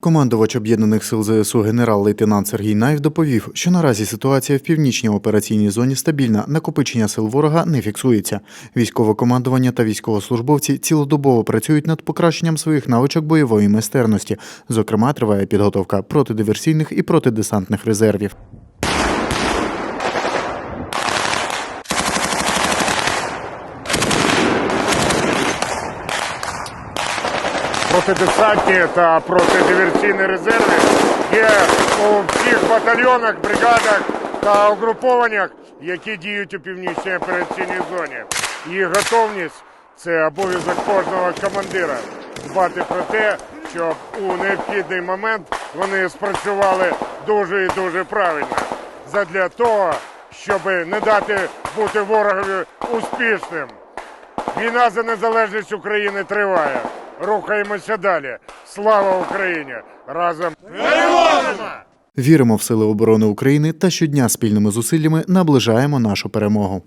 Командувач об'єднаних сил ЗСУ генерал-лейтенант Сергій Наєв доповів, що наразі ситуація в північній операційній зоні стабільна, накопичення сил ворога не фіксується. Військове командування та військовослужбовці цілодобово працюють над покращенням своїх навичок бойової майстерності. Зокрема, триває підготовка протидиверсійних і протидесантних резервів. Протидесантні та протидиверсійні резерви є у всіх батальйонах, бригадах та угрупованнях, які діють у північній операційній зоні. Їх готовність це обов'язок кожного командира дбати про те, щоб у необхідний момент вони спрацювали дуже і дуже правильно. Задля того, щоб не дати бути ворогові успішним. Війна за незалежність України триває. Рухаємося далі. Слава Україні! Разом переможемо! Віримо в сили оборони України та щодня спільними зусиллями наближаємо нашу перемогу.